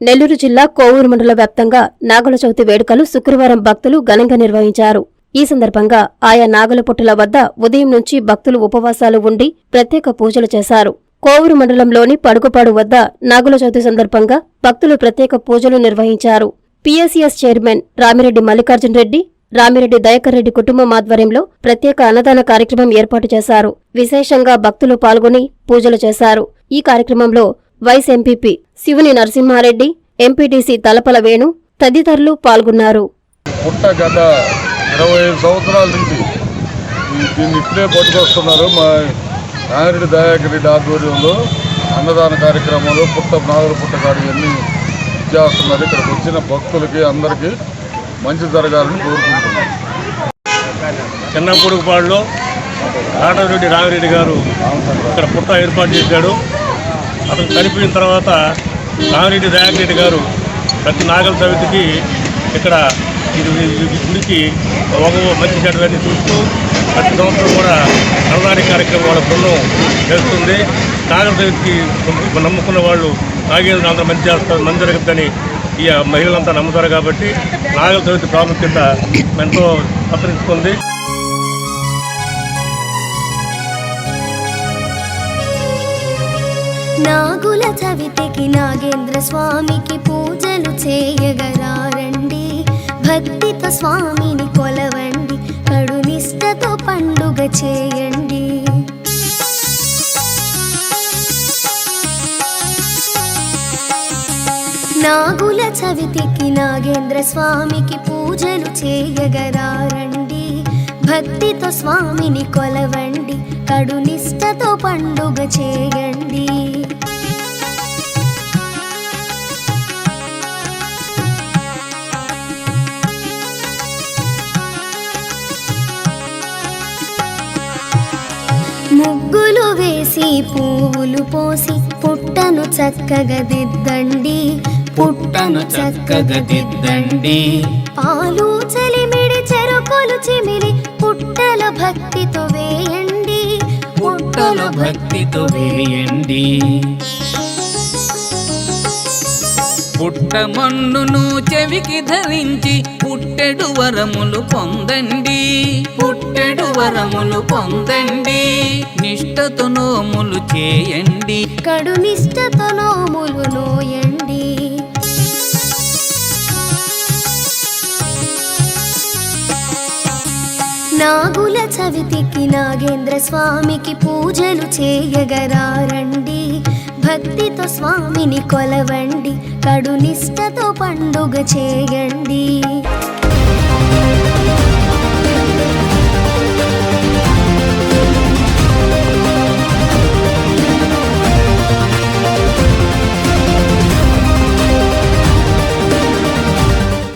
నెల్లూరు జిల్లా కోవూరు మండల వ్యాప్తంగా నాగుల చవితి వేడుకలు శుక్రవారం భక్తులు ఘనంగా నిర్వహించారు. ఈ సందర్భంగా ఆయా నాగుల పుట్టుల వద్ద ఉదయం నుంచి భక్తులు ఉపవాసాలు ఉండి ప్రత్యేక పూజలు చేశారు. కోవూరు మండలంలోని పడుగుపాడు వద్ద నాగుల చవితి సందర్భంగా భక్తులు ప్రత్యేక పూజలు నిర్వహించారు. పీఎస్ఈఎస్ చైర్మన్ రామిరెడ్డి మల్లికార్జున్ రెడ్డి రామిరెడ్డి దయాకర్ రెడ్డి కుటుంబం ఆధ్వర్యంలో ప్రత్యేక అన్నదాన కార్యక్రమం ఏర్పాటు చేశారు. విశేషంగా భక్తులు పాల్గొని పూజలు చేశారు. ఈ కార్యక్రమంలో వైస్ ఎంపీపీ శివుని నరసింహారెడ్డి ఎంపీటీసీ తలపల వేణు తదితరులు పాల్గొన్నారు. పుట్ట గత ఇరవై ఐదు సంవత్సరాల నుంచి ఈ- దీన్ని ఇప్పుడే పట్టుకొస్తున్నారు మా నాగిరెడ్డి దయాకర్ రెడ్డి ఆధ్వర్యంలో అన్నదాన కార్యక్రమాలు పుట్ట నాగర పుట్ట కాడి అన్ని చేస్తున్నారు. ఇక్కడికి వచ్చిన భక్తులకి అందరికీ మంచి జరగాలని కోరుకుంటున్నాను. చిన్నపూడుపాడులో కాటరెడ్డి రామిరెడ్డి గారు ఇక్కడ పుట్ట ఏర్పాటు చేశాడు. అతను చనిపోయిన తర్వాత రామిరెడ్డి దయాకరెడ్డి గారు ప్రతి నాగల చవితికి ఇక్కడ ఇది గుడికి ఒక మంచి చెడ్డవన్నీ చూస్తూ ప్రతి సంవత్సరం కూడా అన్నదాని కార్యక్రమం వాళ్ళ బృందం చేస్తుంది. నాగల సమితికి నమ్ముకున్న వాళ్ళు నాగేంద్ర అందరూ మంచి చేస్తారు మంచి జరుగుతుందని ఈ మహిళలంతా నమ్ముతారు కాబట్టి నాగల సమితి ప్రాముఖ్యత ఎంతో సంతరించుకుంది నాగుల చవితికి నాగేంద్ర స్వామికి పూజలు చేయగరారండి. భక్తితో స్వామిని కొలవండి కడునిష్టతో పండుగ చేయండి. నాగుల చవితికి నాగేంద్ర స్వామికి పూజలు చేయగరారండి. భక్తితో స్వామిని కొలవండి కడునిష్టతో పండుగ చేయండి. ముగ్గులు వేసి పువ్వులు పోసి పుట్టను చక్కగా దిద్దండి. పుట్టను చక్కగా దిద్దండి. పాలు చలిమిడి చెరుకులు చిమిలి పుట్టల భక్తితో వేయండి. పుట్టలో భక్తితో వేయండి. పుట్ట మన్నును చెవికి ధరించి పుట్టెడు వరములు పొందండి. పుట్టెడు వరములు పొందండి. నిష్టతో నోములు చేయండి. కడు కడునిష్టతో నోములు నోయండి. నాగుల చవితికి నాగేంద్ర స్వామికి పూజలు చేయగరారండి. భక్తితో స్వామిని కొలవండి కడునిష్టతో పండుగ చేయండి.